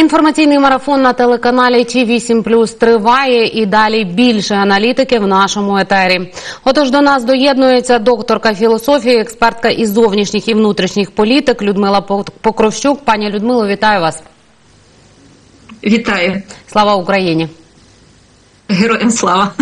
Інформаційний марафон на телеканалі Ті 8 Плюс триває і далі більше аналітики в нашому етері. Отож до нас доєднується докторка філософії, експертка із зовнішніх і внутрішніх політик Людмила Покровщук. Пані Людмило, вітаю вас. Вітаю, Слава Україні! героям слава.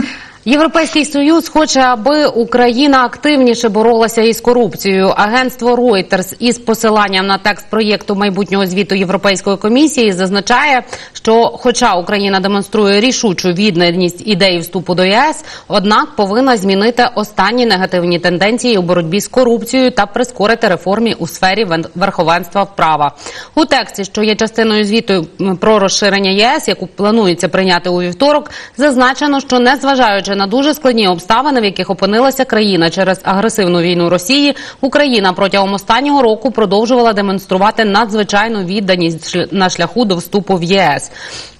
Європейський союз хоче, аби Україна активніше боролася із корупцією. Агентство Reuters із посиланням на текст проєкту майбутнього звіту Європейської комісії зазначає, що, хоча Україна демонструє рішучу відданість ідеї вступу до ЄС, однак повинна змінити останні негативні тенденції у боротьбі з корупцією та прискорити реформі у сфері вен- верховенства права. У тексті, що є частиною звіту про розширення ЄС, яку планується прийняти у вівторок, зазначено, що незважаючи на дуже складні обставини, в яких опинилася країна через агресивну війну Росії, Україна протягом останнього року продовжувала демонструвати надзвичайну відданість на шляху до вступу в ЄС.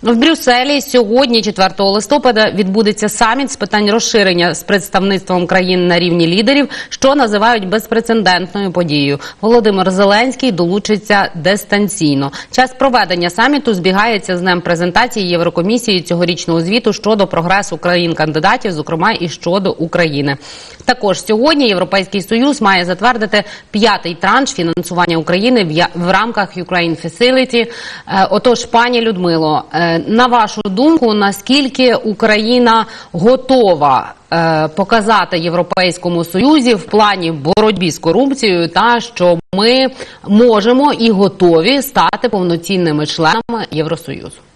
В Брюсселі сьогодні, 4 листопада, відбудеться саміт з питань розширення з представництвом країн на рівні лідерів, що називають безпрецедентною подією. Володимир Зеленський долучиться дистанційно. Час проведення саміту збігається з днем презентації Єврокомісії цьогорічного звіту щодо прогресу країн-кандидатів, зокрема і щодо України. Також сьогодні Європейський союз має затвердити п'ятий транш фінансування України в рамках Ukraine Facility. Е, Отож, пані Людмило, е, на вашу думку, наскільки Україна готова е, показати Європейському Союзі в плані боротьбі з корупцією, та що ми можемо і готові стати повноцінними членами Євросоюзу?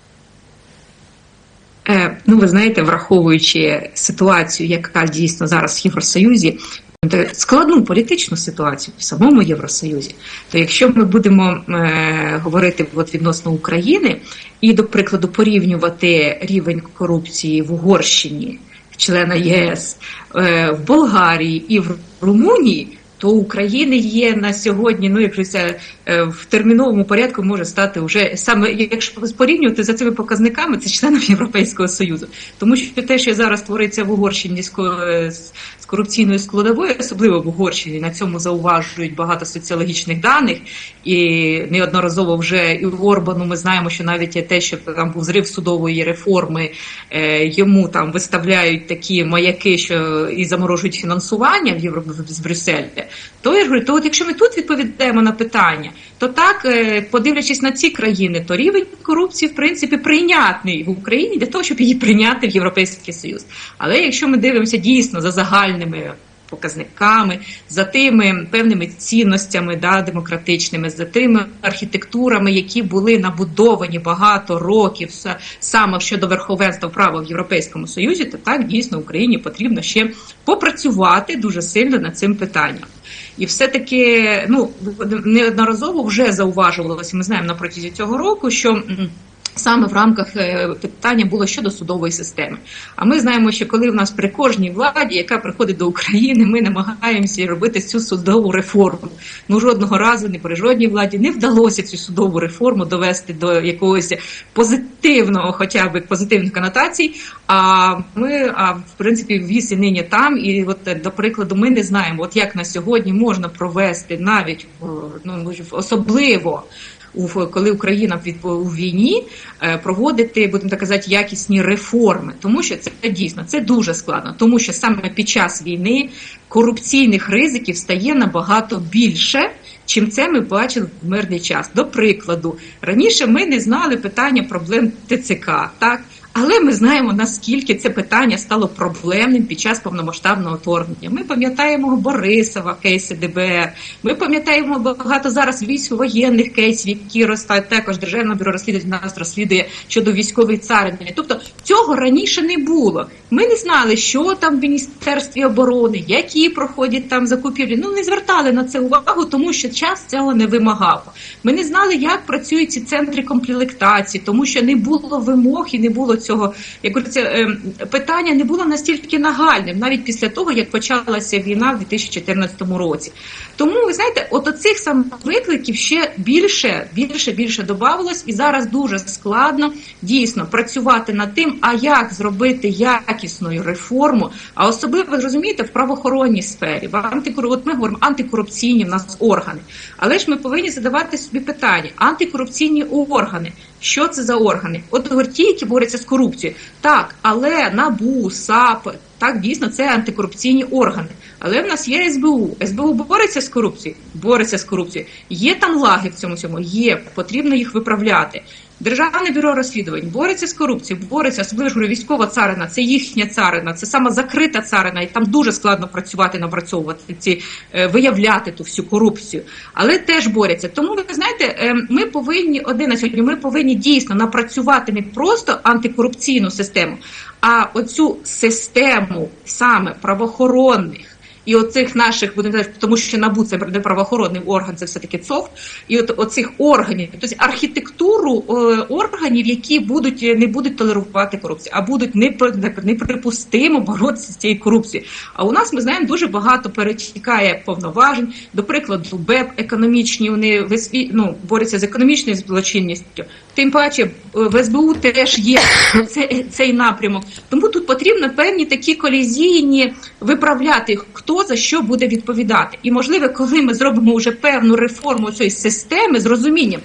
Е, ну, ви знаєте, враховуючи ситуацію, яка дійсно зараз в Євросоюзі, складну політичну ситуацію в самому Євросоюзі, то якщо ми будемо е, говорити от відносно України і, до прикладу, порівнювати рівень корупції в Угорщині, члена ЄС, е, в Болгарії і в Румунії. То України є на сьогодні, ну якщо це е, в терміновому порядку може стати вже саме, якщо порівнювати за цими показниками, це членом Європейського союзу, тому що те, що зараз твориться в Угорщині е, з корупційною складовою, особливо в Угорщині, на цьому зауважують багато соціологічних даних, і неодноразово вже і в Орбану ми знаємо, що навіть те, що там був зрив судової реформи, е, йому там виставляють такі маяки, що і заморожують фінансування в Євро з Брюсселя. То я говорю, то от якщо ми тут відповідаємо на питання, то так, е, подивлячись на ці країни, то рівень корупції в принципі прийнятний в Україні для того, щоб її прийняти в Європейський Союз. Але якщо ми дивимося дійсно за загальними показниками, за тими певними цінностями да, демократичними, за тими архітектурами, які були набудовані багато років саме щодо верховенства права в Європейському Союзі, то так дійсно Україні потрібно ще попрацювати дуже сильно над цим питанням. І все-таки ну неодноразово вже зауважувалося. Ми знаємо на протязі цього року, що саме в рамках е, питання було щодо судової системи. А ми знаємо, що коли в нас при кожній владі, яка приходить до України, ми намагаємося робити цю судову реформу. Ну жодного разу не при жодній владі не вдалося цю судову реформу довести до якогось позитивного, хоча б позитивних конотацій. А ми, а в принципі, віз і нині там. І от е, до прикладу, ми не знаємо, от як на сьогодні можна провести навіть ну особливо коли Україна у війні е, проводити, будемо так казати, якісні реформи, тому що це дійсно це дуже складно, тому що саме під час війни корупційних ризиків стає набагато більше. Чим це ми бачили в мирний час. До прикладу, раніше ми не знали питання проблем ТЦК, так але ми знаємо наскільки це питання стало проблемним під час повномасштабного вторгнення. Ми пам'ятаємо Борисова, кейси ДБР. Ми пам'ятаємо багато зараз військово-воєнних кейсів, які ростають також державне бюро розслідувань нас розслідує щодо військової царини. Тобто цього раніше не було. Ми не знали, що там в міністерстві оборони, які проходять там закупівлі. Ну не звертали на це увагу, тому що час цього не вимагав. Ми не знали, як працюють ці центри комплектації, тому що не було вимог і не було цього як говориться, е, питання не було настільки нагальним, навіть після того як почалася війна в 2014 році. Тому ви знаєте, от оцих самих викликів ще більше, більше, більше додавалось, і зараз дуже складно дійсно працювати над тим, а як зробити якісну реформу, а особливо ви розумієте в правоохоронній сфері, в антикору... от ми говоримо антикорупційні в нас органи. Але ж ми повинні задавати собі питання: антикорупційні органи. Що це за органи? От говорять, ті, які борються з корупцією. Так, але НАБУ, САП, так дійсно це антикорупційні органи. Але в нас є СБУ. СБУ бореться з корупцією, бореться з корупцією. Є там лаги в цьому цьому, є, потрібно їх виправляти. Державне бюро розслідувань бореться з корупцією, бореться, особливо говорю, військова царина, це їхня царина, це сама закрита царина, і там дуже складно працювати, напрацьовувати ці, е, виявляти ту всю корупцію. Але теж борються. Тому ви знаєте, е, ми повинні один на сьогодні. Ми повинні дійсно напрацювати не просто антикорупційну систему, а оцю систему саме правоохоронних. І оцих наших будемо тому що НАБУ це не правоохоронний орган, це все таки ЦОВ. І от оцих органів, тобто архітектуру е, органів, які будуть не будуть толерувати корупцію, а будуть непри- неприпустимо боротися з цією корупцією. А у нас ми знаємо дуже багато перетікає повноважень. До прикладу, БЕП економічні вони висві... ну, борються з економічною злочинністю. Тим паче в СБУ теж є цей напрямок. Тому тут потрібно певні такі колізійні виправляти, хто за що буде відповідати. І можливо, коли ми зробимо вже певну реформу цієї системи з розумінням,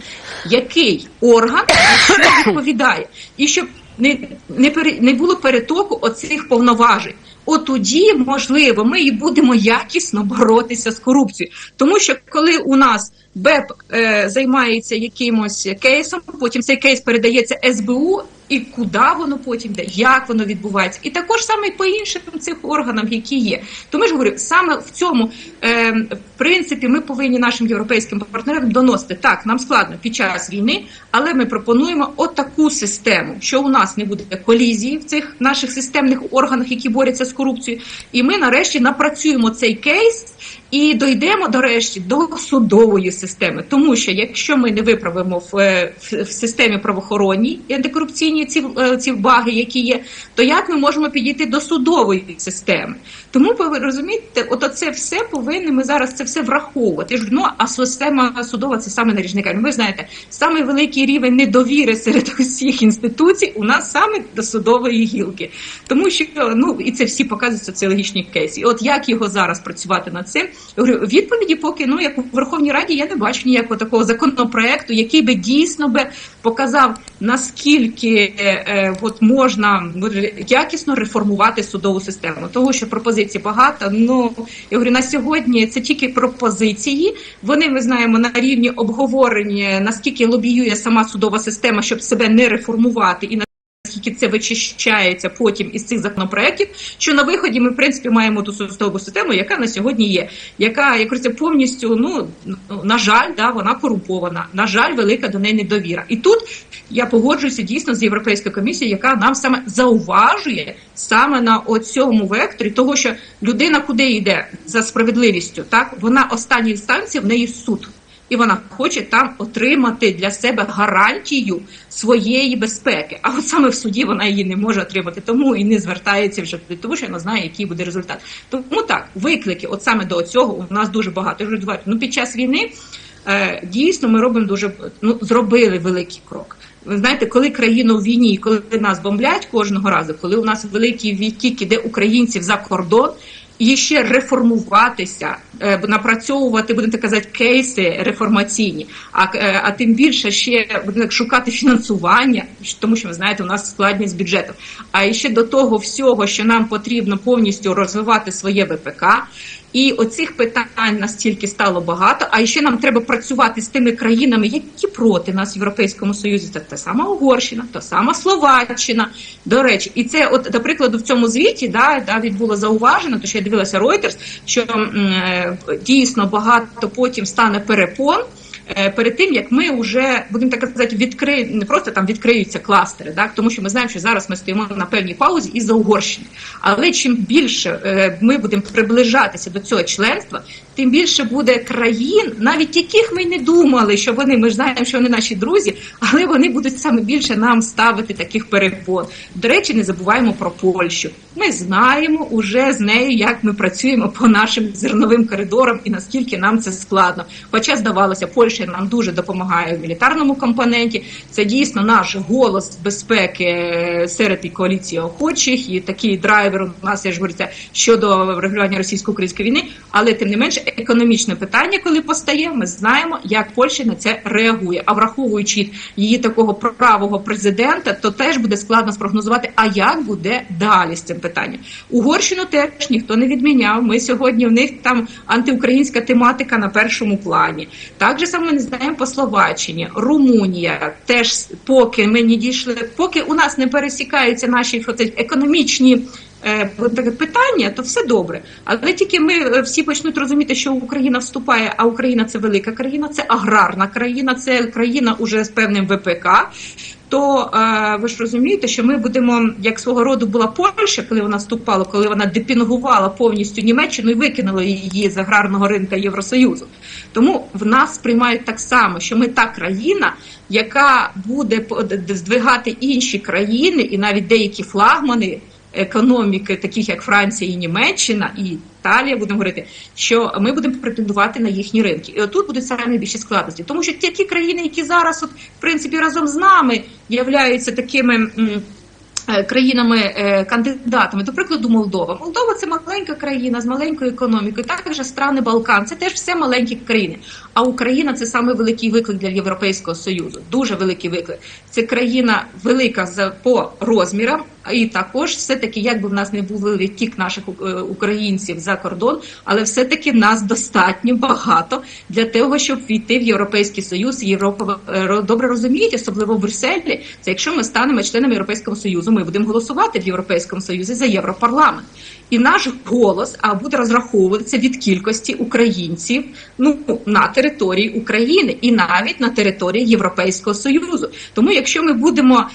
який орган за що відповідає, і щоб не, не, пере, не було перетоку оцих повноважень. От тоді, можливо, ми і будемо якісно боротися з корупцією. Тому що коли у нас БЕП е, займається якимось кейсом, потім цей кейс передається СБУ, і куди воно потім йде, як воно відбувається, і також саме по іншим цих органам, які є. Тому ж говорю, саме в цьому е, в принципі ми повинні нашим європейським партнерам доносити так. Нам складно під час війни, але ми пропонуємо отаку систему, що у нас не буде колізії в цих наших системних органах, які борються з корупцією, і ми нарешті напрацюємо цей кейс. І дійдемо до решті до судової системи, тому що якщо ми не виправимо в, е, в, в системі правоохоронній і антикорупційні ці, е, ці баги, які є, то як ми можемо підійти до судової системи? Тому ви розумієте, от це все повинні ми зараз це все враховувати. Ну а система судова це саме наріжний камінь. Ви знаєте, самий великий рівень недовіри серед усіх інституцій у нас саме до судової гілки, тому що ну і це всі показують соціологічні кейси. От як його зараз працювати над цим? Говорю, відповіді, поки ну як у Верховній Раді я не бачу ніякого такого законопроекту, який би дійсно би показав наскільки е, е, от можна якісно реформувати судову систему. Того що пропозицій багато. Ну я говорю, на сьогодні це тільки пропозиції. Вони ми знаємо на рівні обговорення, наскільки лобіює сама судова система, щоб себе не реформувати і на Наскільки це вичищається потім із цих законопроєктів, що на виході ми в принципі маємо ту судову систему, яка на сьогодні є, яка як говориться, повністю ну на жаль, да вона корумпована. На жаль, велика до неї недовіра. І тут я погоджуюся дійсно з європейською комісією, яка нам саме зауважує саме на цьому векторі, того що людина куди йде за справедливістю, так вона остання інстанція в неї суд і вона хоче там отримати для себе гарантію своєї безпеки. А от саме в суді вона її не може отримати, тому і не звертається вже туди, тому що вона знає, який буде результат. Тому так, виклики, от саме до цього, у нас дуже багато. Я Ну під час війни е, дійсно ми робимо дуже ну зробили великий крок. Ви знаєте, коли країна в війні, коли нас бомблять кожного разу, коли у нас великий відтік іде українців за кордон. І ще реформуватися, е, напрацьовувати, будемо казати, кейси реформаційні, а е, а тим більше ще будемо шукати фінансування, тому що ви знаєте, у нас складність з бюджетом. А ще до того всього, що нам потрібно повністю розвивати своє ВПК. І оцих питань настільки стало багато. А ще нам треба працювати з тими країнами, які проти нас в Європейському Союзі. Це та сама Угорщина, та сама Словаччина. До речі, і це, от, до прикладу, в цьому звіті да, да було зауважено, то що я дивилася Reuters, що м, дійсно багато потім стане перепон. Е, перед тим як ми вже будемо так казати, відкри... не просто там відкриються кластери, так тому що ми знаємо, що зараз ми стоїмо на певній паузі і за Угорщини. Але чим більше е, ми будемо приближатися до цього членства, тим більше буде країн, навіть яких ми не думали, що вони ми ж знаємо, що вони наші друзі, але вони будуть саме більше нам ставити таких перепон. До речі, не забуваємо про Польщу. Ми знаємо уже з нею, як ми працюємо по нашим зерновим коридорам і наскільки нам це складно. Хоча здавалося, Польща нам дуже допомагає в мілітарному компоненті. Це дійсно наш голос безпеки е, серед і коаліції охочих, і такий драйвер у нас я ж говориться щодо врегулювання російсько-української війни. Але тим не менше, економічне питання, коли постає, ми знаємо, як Польща на це реагує. А враховуючи її такого правого президента, то теж буде складно спрогнозувати, а як буде далі з цим питанням. Угорщину теж ніхто не відміняв. Ми сьогодні в них там антиукраїнська тематика на першому плані. Так же само ми не знаємо по Словаччині, Румунія теж поки ми не дійшли, поки у нас не пересікаються наші економічні. Е, питання, то все добре. Але тільки ми е, всі почнуть розуміти, що Україна вступає, а Україна це велика країна, це аграрна країна, це країна уже з певним ВПК. То е, ви ж розумієте, що ми будемо як свого роду була Польща, коли вона вступала, коли вона депінгувала повністю Німеччину і викинула її з аграрного ринка Євросоюзу. Тому в нас сприймають так само, що ми та країна, яка буде здвигати інші країни, і навіть деякі флагмани економіки, таких як Франція і Німеччина, і Італія, будемо говорити, що ми будемо претендувати на їхні ринки. І отут будуть саме найбільші складності, тому що ті, ті країни, які зараз, от, в принципі, разом з нами являються такими. е, Країнами-кандидатами, до прикладу, Молдова. Молдова це маленька країна з маленькою економікою, також страни Балкан. Це теж все маленькі країни. А Україна це саме великий виклик для Європейського союзу. Дуже великий виклик. Це країна велика по розмірам, і також все-таки, як би в нас не був відтік наших е, українців за кордон, але все-таки нас достатньо багато для того, щоб війти в Європейський Союз. Європа е, добре розуміють, особливо в Брюсселі. Це якщо ми станемо членами Європейського Союзу, ми будемо голосувати в Європейському Союзі за Європарламент. І наш голос а буде розраховуватися від кількості українців ну на території України і навіть на території Європейського Союзу. Тому, якщо ми будемо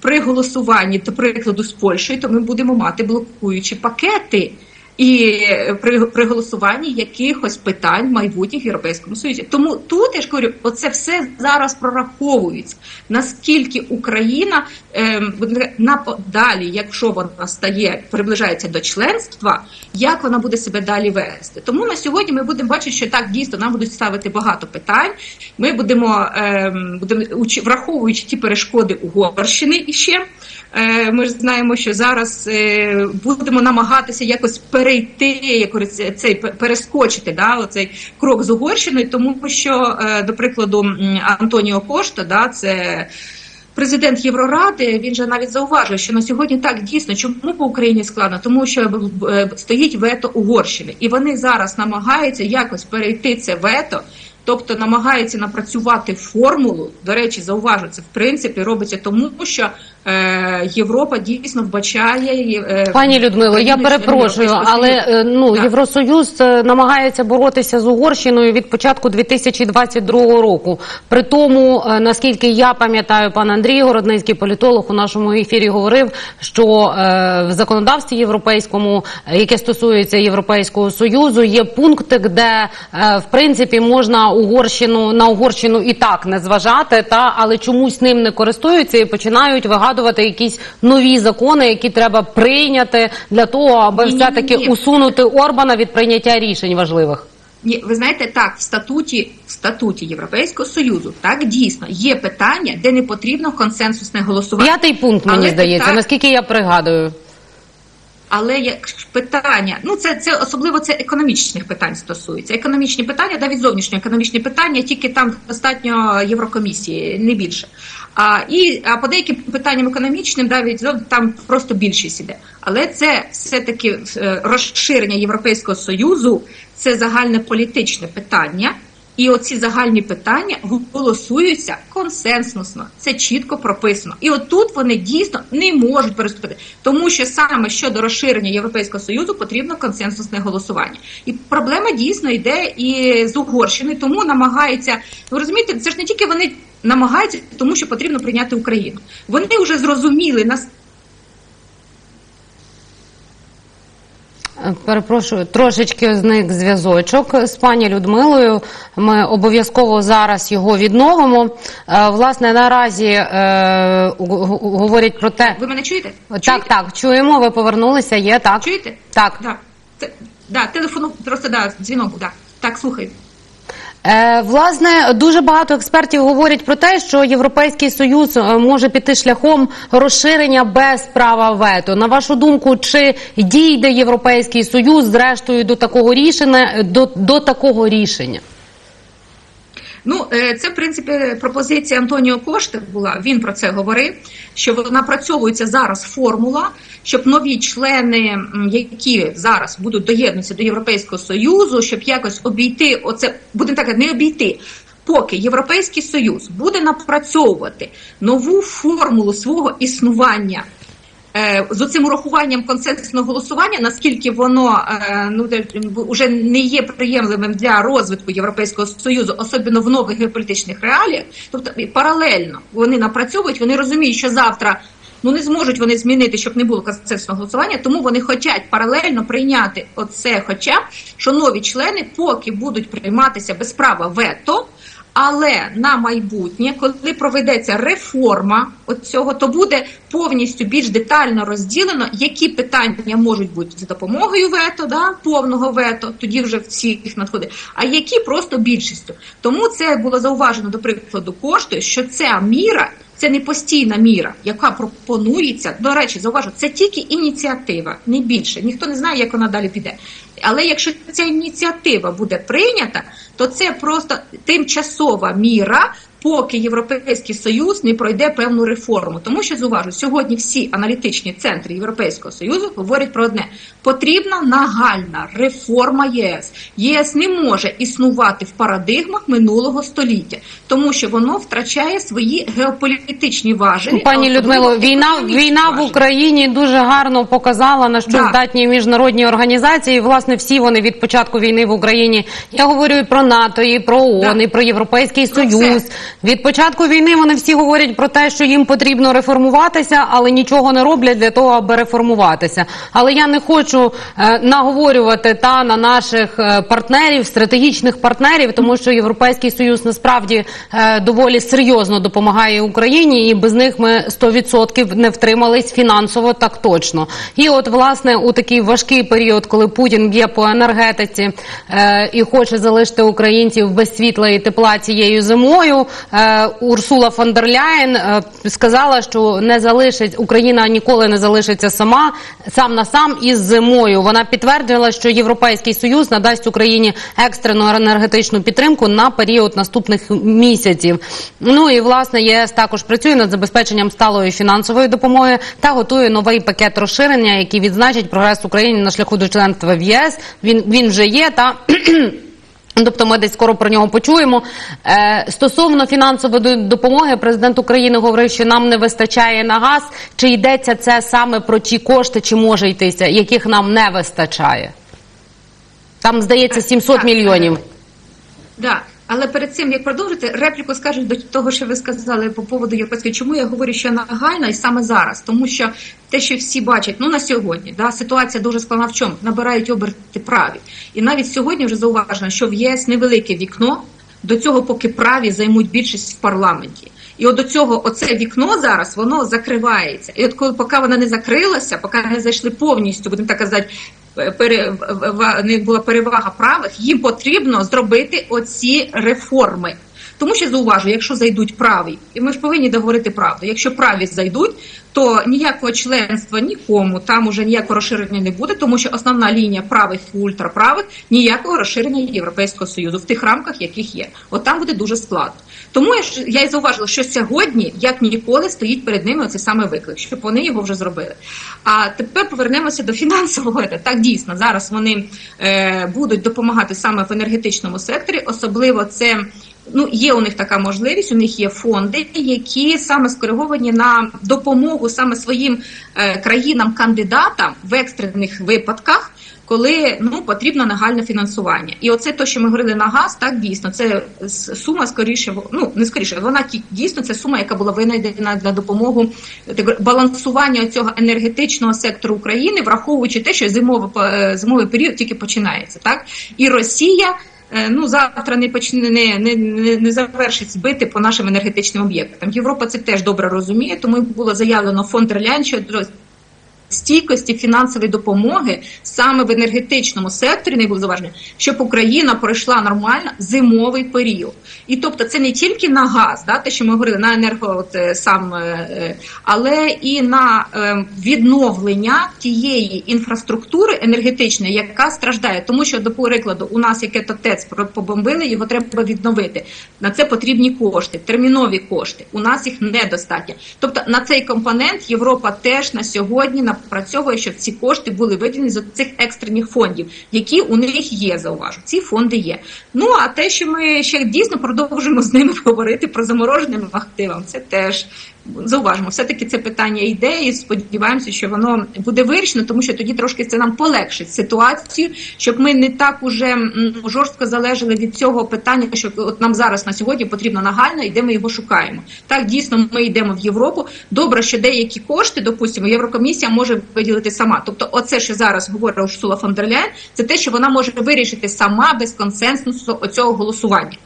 при голосуванні, до прикладу, з Польщею, то ми будемо мати блокуючі пакети. І е, при, при голосуванні якихось питань майбутніх Європейському Союзі. Тому тут я ж говорю, оце все зараз прораховується. Наскільки Україна ем, буде на далі, якщо вона стає, приближається до членства, як вона буде себе далі вести? Тому на сьогодні ми будемо бачити, що так дійсно нам будуть ставити багато питань. Ми будемо, ем, будемо враховуючи ті перешкоди Угорщини іще. Е, Ми ж знаємо, що зараз е, будемо намагатися якось перейти, якось цей пе- перескочити да, оцей крок з Угорщиною, тому що, е, до прикладу, Антоніо Кошта, да, це. Президент Євроради він же навіть зауважив, що на сьогодні так дійсно чому по Україні складно, тому що стоїть вето Угорщини, і вони зараз намагаються якось перейти це вето, тобто намагаються напрацювати формулу. До речі, зауважу, це в принципі робиться тому, що Європа дійсно вбачає е, Пані Людмило, я перепрошую, але е, ну Так. Євросоюз е, намагається боротися з Угорщиною від початку 2022 року. При тому, е, наскільки я пам'ятаю, пан Андрій Городницький, політолог, у нашому ефірі говорив, що е, в законодавстві європейському, е, яке стосується Європейського союзу, є пункти, де е, в принципі можна Угорщину на Угорщину і так не зважати, та але чомусь ним не користуються і починають вигадувати якісь нові закони, які треба прийняти для того, аби все таки усунути Орбана від прийняття рішень важливих. Ні, ви знаєте, так в статуті в статуті Європейського союзу так дійсно є питання, де не потрібно консенсусне голосування. П'ятий пункт мені Але здається, так- наскільки я пригадую. Але як питання, ну це це особливо це економічних питань стосується. Економічні питання, навіть зовнішні економічні питання, тільки там достатньо Єврокомісії, не більше. А і а по деяким питанням економічним, навіть зо- там просто більшість іде. Але це все таки розширення Європейського союзу, це загальне політичне питання. І оці загальні питання голосуються консенсусно. Це чітко прописано. І отут вони дійсно не можуть переступити, тому що саме щодо розширення Європейського союзу потрібно консенсусне голосування. І проблема дійсно йде і з Угорщини, тому намагаються. Ви розумієте, це ж не тільки вони намагаються, тому що потрібно прийняти Україну. Вони вже зрозуміли нас. Перепрошую, трошечки зник зв'язочок з пані Людмилою. Ми обов'язково зараз його відновимо. Е, Власне, наразі е, говорять про те, Ви мене чуєте? так, Чуєте? так, чуємо. Ви повернулися. Є так, Чуєте? так. Да. Це, да, телефону просто да, дзвінок, да. Так, слухай. Е, власне, дуже багато експертів говорять про те, що Європейський Союз е, може піти шляхом розширення без права вето. На вашу думку, чи дійде Європейський Союз зрештою до такого рішення до, до такого рішення? Ну, е, це в принципі пропозиція Антоніо Кошти була. Він про це говорив. Що напрацьовується зараз формула, щоб нові члени, які зараз будуть доєднуватися до Європейського союзу, щоб якось обійти оце, будемо так не обійти. Поки Європейський Союз буде напрацьовувати нову формулу свого існування з оцим урахуванням консенсусного голосування, наскільки воно е, ну вже не є приємливим для розвитку Європейського союзу, особливо в нових геополітичних реаліях. Тобто паралельно вони напрацьовують, вони розуміють, що завтра. Ну не зможуть вони змінити, щоб не було консенсусного голосування, тому вони хочуть паралельно прийняти оце, хоча що нові члени поки будуть прийматися без права вето, але на майбутнє, коли проведеться реформа цього, то буде повністю більш детально розділено, які питання можуть бути за допомогою вето, да, повного вето, тоді вже всіх надходить, а які просто більшістю. Тому це було зауважено, до прикладу, кошту, що ця міра. Це не постійна міра, яка пропонується. До речі, зауважу, це тільки ініціатива, не більше. Ніхто не знає, як вона далі піде. Але якщо ця ініціатива буде прийнята, то це просто тимчасова міра, поки Європейський Союз не пройде певну реформу. Тому що зауважу, сьогодні всі аналітичні центри Європейського Союзу говорять про одне: потрібна нагальна реформа ЄС. ЄС не може існувати в парадигмах минулого століття, тому що воно втрачає свої геополітичні важелі. Пані Людмило, війна війна в. Україні дуже гарно показала на що Да. здатні міжнародні організації. Власне, всі вони від початку війни в Україні. Я говорю і про НАТО, і про ООН, Да. і про Європейський Про Союз. все. Від початку війни вони всі говорять про те, що їм потрібно реформуватися, але нічого не роблять для того, аби реформуватися. Але я не хочу е, наговорювати та на наших е, партнерів, стратегічних партнерів, тому що Європейський Союз насправді е, доволі серйозно допомагає Україні, і без них ми 100% не втримались фінансово, так точно. І от власне у такий важкий період, коли Путін б'є по енергетиці і хоче залишити українців без світла і тепла цією зимою. Е, Урсула фон дер Ляєн е, сказала, що не залишить Україна ніколи не залишиться сама сам на сам із зимою. Вона підтвердила, що Європейський Союз надасть Україні екстрену енергетичну підтримку на період наступних місяців. Ну і власне ЄС також працює над забезпеченням сталої фінансової допомоги та готує новий пакет розширення, який відзначить прогрес України на шляху до членства в ЄС. Він він вже є та. Тобто ми десь скоро про нього почуємо. Е, стосовно фінансової допомоги, президент України говорив, що нам не вистачає на газ. Чи йдеться це саме про ті кошти, чи може йтися, яких нам не вистачає? Там здається 700 мільйонів. Да. Але перед цим як продовжити, репліку скажу до того, що ви сказали по поводу європейської. Чому я говорю, що нагальна і саме зараз? Тому що те, що всі бачать, ну на сьогодні, да, ситуація дуже складна в чому? Набирають оберти праві. І навіть сьогодні вже зауважено, що в ЄС невелике вікно. До цього, поки праві займуть більшість в парламенті. І от до цього оце вікно зараз воно закривається. І от коли поки вона не закрилася, поки не зайшли повністю, будемо так казати, в- була перевага правих, їм потрібно зробити оці реформи. Тому що зауважу, якщо зайдуть праві, і ми ж повинні договорити правду. Якщо праві зайдуть, то ніякого членства нікому там уже ніякого розширення не буде, тому що основна лінія правих і ультраправих ніякого розширення Європейського союзу в тих рамках, яких є. От там буде дуже складно. Тому я я й зауважила, що сьогодні, як ніколи, стоїть перед ними оцей саме виклик, щоб вони його вже зробили. А тепер повернемося до фінансового. Так дійсно зараз вони е, будуть допомагати саме в енергетичному секторі, особливо це. Ну, є у них така можливість, у них є фонди, які саме скориговані на допомогу саме своїм е, країнам-кандидатам в екстрених випадках, коли ну потрібно нагальне фінансування. І оце те, що ми говорили на газ, так дійсно це сума скоріше, ну не скоріше, вона дійсно це сума, яка була винайдена для допомоги балансування цього енергетичного сектору України, враховуючи те, що зимовий, е, зимовий період тільки починається, так і Росія. е, Ну, завтра не почне не, не, не, завершить бити по нашим енергетичним об'єктам. Європа це теж добре розуміє, тому було заявлено фонд Релянь щодо стійкості фінансової допомоги саме в енергетичному секторі не було заваження, щоб Україна пройшла нормально зимовий період. І тобто це не тільки на газ, да, те, що ми говорили на енерго, от, е, сам, е, е, але і на відновлення тієї інфраструктури енергетичної, яка страждає, тому що до прикладу, у нас яке то ТЕЦ побомбили, його треба відновити. На це потрібні кошти, термінові кошти. У нас їх недостатньо. Тобто на цей компонент Європа теж на сьогодні напрацьовує, щоб ці кошти були виділені з цих екстрених фондів, які у них є. Зауважу, ці фонди є. Ну а те, що ми ще дійсно продовжуємо з ними говорити про замороженим активам, це теж зауважимо. Все таки це питання йде, і сподіваємося, що воно буде вирішено, тому що тоді трошки це нам полегшить ситуацію, щоб ми не так уже жорстко залежали від цього питання, що от нам зараз на сьогодні потрібно нагально, і де ми його шукаємо. Так дійсно ми йдемо в Європу. Добре, що деякі кошти, допустимо, Єврокомісія може виділити сама. Тобто, оце, що зараз говорила Урсула фон дер Ляєн, це те, що вона може вирішити сама без консенсусу оцього голосування.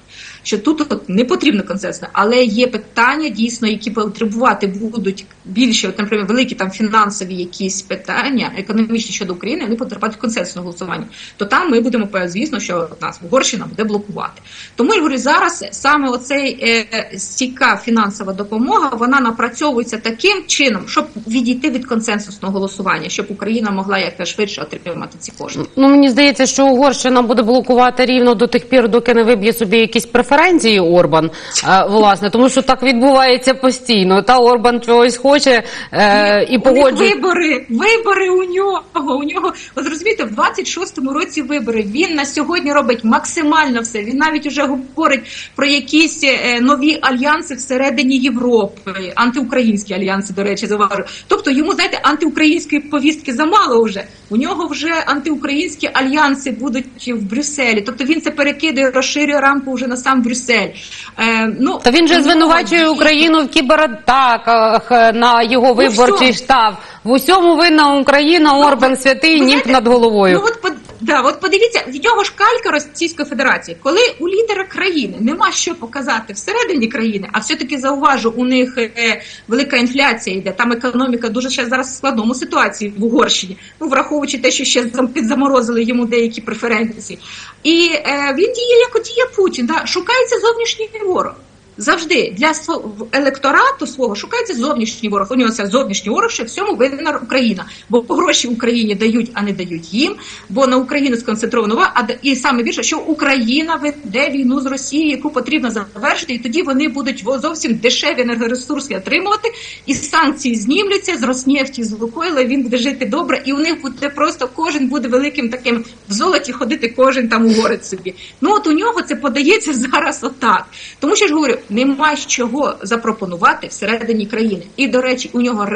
Що тут от не потрібно консенсус, але є питання дійсно, які потребувати будуть більше, от, наприклад, великі там фінансові якісь питання, економічні щодо України, вони потребують консенсусного голосування. То там ми будемо звісно, що нас Угорщина буде блокувати. Тому я говорю, зараз саме оцей е, стійка фінансова допомога вона напрацьовується таким чином, щоб відійти від консенсусного голосування, щоб Україна могла якнайшвидше отримати ці кошти. Ну мені здається, що Угорщина буде блокувати рівно до тих пір, доки не виб'є собі якісь преференції Орбан. е, власне, тому що так відбувається постійно. Та Орбан чогось хоче е, і погоджує. вибори, вибори у нього. У нього от розумієте, в 26-му році вибори. Він на сьогодні робить максимально все. Він навіть уже говорить про якісь е, нові альянси всередині Європи, антиукраїнські альянси, до речі, зауважу. Тобто йому знаєте, антиукраїнської повістки замало вже. У нього вже антиукраїнські альянси будуть в Брюсселі. Тобто він це перекидує, розширює рамку вже на сам Брюссель. Е, ну Та він же звинувачує Україну в кібератаках е, на його виборчий ну, штаб. В усьому винна Україна, Орбан святий, німп над головою. Ну от да, от подивіться, в нього ж калька Російської Федерації, коли у лідера країни нема що показати всередині країни, а все-таки зауважу, у них е, велика інфляція йде. Там економіка дуже ще зараз в складному ситуації в Угорщині. Ну враховуючи те, що ще зам- підзаморозили йому деякі преференції, і е, він діє як діє Путін. Да? Шукається зовнішній ворог. Завжди для електорату свого шукається зовнішній ворог. У нього це зовнішній ворог, що всьому винна Україна. Бо гроші Україні дають, а не дають їм. Бо на Україну сконцентровано а і саме більше, що Україна веде війну з Росією, яку потрібно завершити, і тоді вони будуть зовсім дешеві енергоресурси отримувати, і санкції знімляться з Роснефті, з Лукойла. Він буде жити добре, і у них буде просто кожен буде великим таким в золоті ходити, кожен там угорець собі. Ну от у нього це подається зараз отак. Тому що ж говорю, нема чого запропонувати всередині країни. І до речі, у нього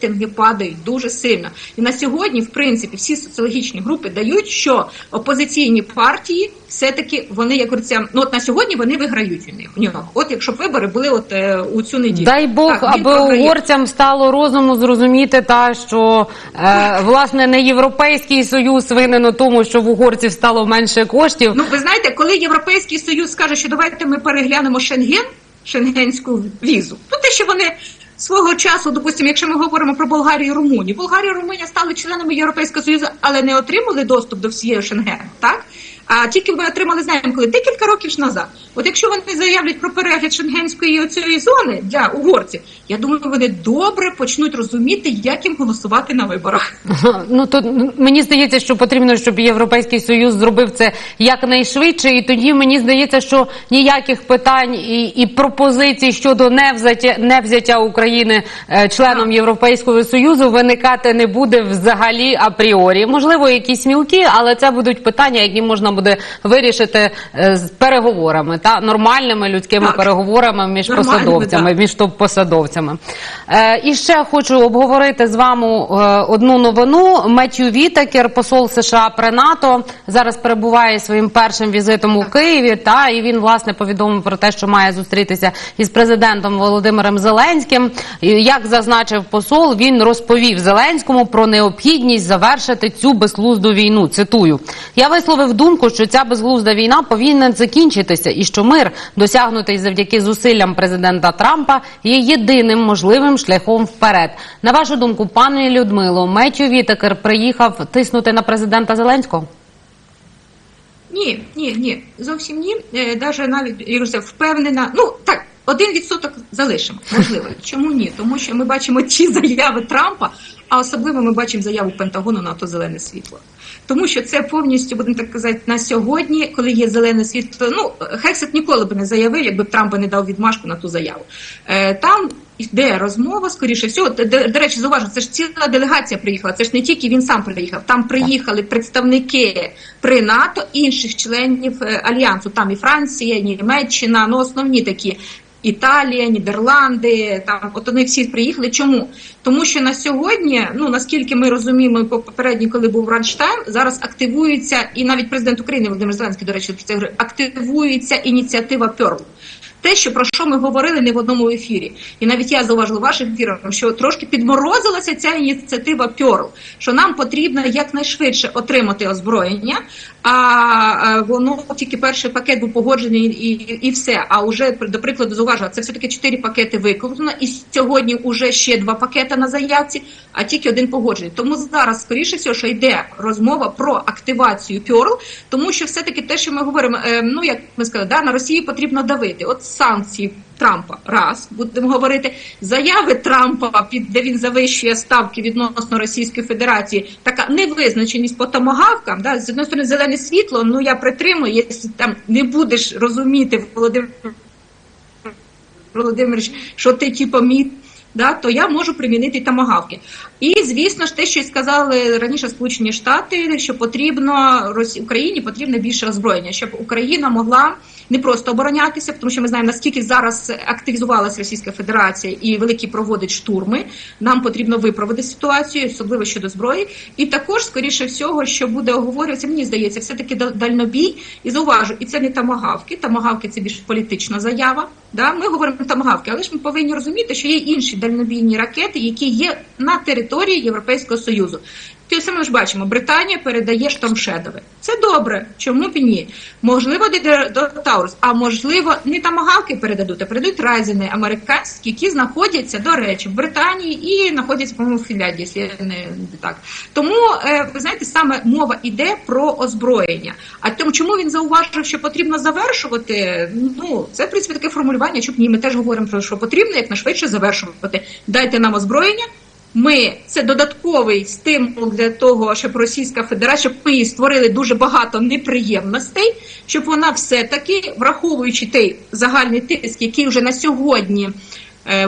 рейтинги падають дуже сильно. І на сьогодні, в принципі, всі соціологічні групи дають, що опозиційні партії все-таки вони, як говориться, ну от на сьогодні вони виграють у них у нього. От якщо б вибори були от е, у цю неділю, Дай Бог, Так, аби програє. угорцям стало розуму зрозуміти та що е, власне не європейський союз винен у тому, що в угорців стало менше коштів. Ну, ви знаєте, коли Європейський Союз скаже, що давайте ми переглянемо Шенген, шенгенську візу, то те, що вони свого часу, допустимо, якщо ми говоримо про Болгарію і Румунію, Болгарія і Румунія стали членами Європейського Союзу, але не отримали доступ до всієї Шенгену, так? А тільки ми отримали знаємо, коли декілька років назад. От якщо вони заявлять про перегляд шенгенської цієї зони для угорців, я думаю, вони добре почнуть розуміти, як їм голосувати на виборах. Ну то мені здається, що потрібно, щоб Європейський Союз зробив це якнайшвидше, і тоді мені здається, що ніяких питань і, і пропозицій щодо невзяття, невзяття України е, членом Європейського Союзу виникати не буде взагалі апріорі. Можливо, якісь мілкі, але це будуть питання, які можна буде вирішити е, з переговорами та нормальними людськими Так. переговорами між Нормальними, посадовцями, так. між топ-посадовцями. Е, і ще хочу обговорити з вами е, одну новину. Меттью Вітакер, посол США при НАТО, зараз перебуває своїм першим візитом у Києві. Та і він власне повідомив про те, що має зустрітися із президентом Володимиром Зеленським. І, як зазначив посол, він розповів Зеленському про необхідність завершити цю безглузду війну. Цитую: я висловив думку, що ця безглузда війна повинна закінчитися, і що мир, досягнутий завдяки зусиллям президента Трампа, є єдиним можливим шляхом вперед. На вашу думку, пане Людмило, Метю Вітакер приїхав тиснути на президента Зеленського? Ні, ні, ні, зовсім ні. Навіть Даже навіть кажу, впевнена. Ну так, один відсоток залишимо. Можливо. Чому ні? Тому що ми бачимо ті заяви Трампа, а особливо ми бачимо заяву Пентагону на то зелене світло. Тому що це повністю, будемо так казати, на сьогодні, коли є зелене світло. Ну, Хексет ніколи би не заявив, якби Трамп би не дав відмашку на ту заяву. Е, там йде розмова, скоріше всього. До, до, до речі, зауважу, це ж ціла делегація приїхала. Це ж не тільки він сам приїхав. Там приїхали представники при НАТО інших членів е, альянсу. Там і Франція, і Німеччина, ну основні такі. Італія, Нідерланди, там от вони всі приїхали. Чому? Тому що на сьогодні, ну наскільки ми розуміємо, попередні, коли був Ранштайн, зараз активується, і навіть президент України Володимир Зеленський, до речі, про це говорить, активується ініціатива Перл. Те, що про що ми говорили не в одному ефірі, і навіть я зауважила вашим ефіром, що трошки підморозилася ця ініціатива Перл, що нам потрібно якнайшвидше отримати озброєння. А воно тільки перший пакет був погоджений і, і, все. А вже до прикладу зауважила, це все таки чотири пакети виконано, і сьогодні вже ще два пакети на заявці, а тільки один погоджений. Тому зараз скоріше всього, що йде розмова про активацію Перл, тому що все таки те, що ми говоримо, е, ну як ми сказали, да, на Росії потрібно давити. От санкції Трампа раз будемо говорити заяви Трампа, під де він завищує ставки відносно Російської Федерації. Така невизначеність по томагавкам. Да, з одної сторони зелене світло. Ну я притримую, якщо там не будеш розуміти Володимир Володимирович, що ти типу, мій, да, то я можу примінити тамагавки. І звісно ж, те, що сказали раніше Сполучені Штати, що потрібно Росі... Україні потрібно більше озброєння, щоб Україна могла не просто оборонятися, тому що ми знаємо наскільки зараз активізувалася Російська Федерація і великі проводить штурми. Нам потрібно виправити ситуацію, особливо щодо зброї. І також, скоріше всього, що буде оговорюватися, мені здається, все таки дальнобій. І зауважу, і це не тамагавки. Тамагавки це більш політична заява. Да, ми говоримо тамагавки, але ж ми повинні розуміти, що є інші дальнобійні ракети, які є на території Європейського союзу. Те саме ж бачимо, Британія передає штормшедове. Це добре. Чому б ні? Можливо, до Таурус, а можливо, не тамагавки передадуть, а передадуть райзени американські, які знаходяться, до речі, в Британії і знаходяться, по-моєму, в Фінляндії, якщо не так. Тому е, ви знаєте, саме мова йде про озброєння. А тому, чому він зауважив, що потрібно завершувати? Ну це в принципі таке формулювання. Чому ні? Ми теж говоримо про що потрібно якнайшвидше завершувати. Дайте нам озброєння. Ми це додатковий стимул для того, щоб Російська Федерація щоб ми їй створили дуже багато неприємностей, щоб вона все-таки, враховуючи той загальний тиск, який вже на сьогодні,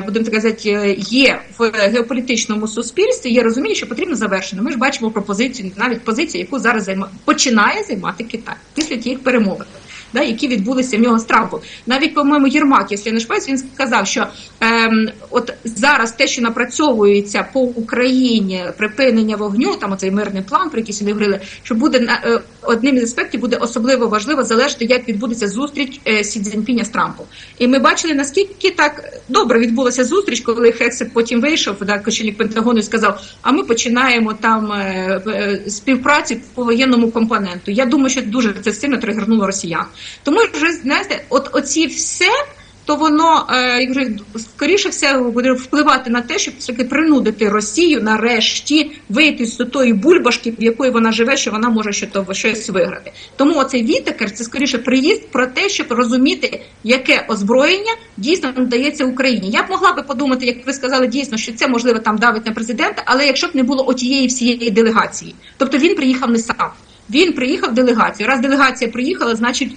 будемо так казати, є в геополітичному суспільстві, є розуміння, що потрібно завершено. Ми ж бачимо пропозицію, навіть позицію, яку зараз займа починає займати Китай після тих перемовин. Да, які відбулися в нього з Трампом. Навіть, по-моєму, Єрмак, якщо я не шпаюсь, він сказав, що ем, от зараз те, що напрацьовується по Україні припинення вогню, там оцей мирний план, про який сьогодні говорили, що буде е, одним із аспектів буде особливо важливо залежати, як відбудеться зустріч е, Сі Цзіньпіня з Трампом. І ми бачили, наскільки так добре відбулася зустріч, коли Хексет потім вийшов, да, кочільник Пентагону і сказав, а ми починаємо там е, е, по воєнному компоненту. Я думаю, що дуже це сильно тригернуло росіян. Тому вже знаєте, от оці все то воно е, скоріше все буде впливати на те, щоб все-таки принудити Росію нарешті вийти з тої бульбашки, в якої вона живе, що вона може щось виграти. Тому оцей Вітекер це скоріше приїзд про те, щоб розуміти, яке озброєння дійсно надається Україні. Я б могла би подумати, як ви сказали, дійсно, що це можливо там давить на президента, але якщо б не було отієї всієї делегації, тобто він приїхав не сам. Він приїхав делегацією. Раз делегація приїхала, значить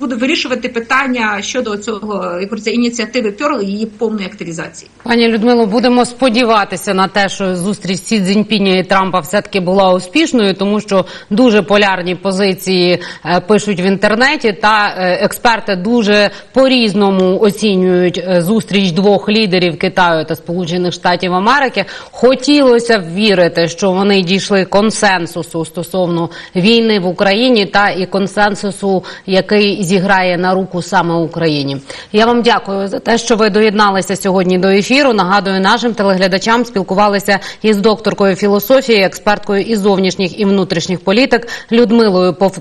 буде вирішувати питання щодо цього ініціативи Пьорл і її повної активізації. Пані Людмило, будемо сподіватися на те, що зустріч Сі Цзіньпіня і Трампа все-таки була успішною, тому що дуже полярні позиції е, пишуть в інтернеті, та е, експерти дуже по-різному оцінюють е, зустріч двох лідерів Китаю та Сполучених Штатів Америки. Хотілося б вірити, що вони дійшли консенсусу стосовно війни в Україні та і консенсусу, який зіграє на руку саме Україні. Я вам дякую за те, що ви доєдналися сьогодні до ефіру. Нагадую, нашим телеглядачам спілкувалися із докторкою філософії, експерткою із зовнішніх і внутрішніх політик Людмилою Покро-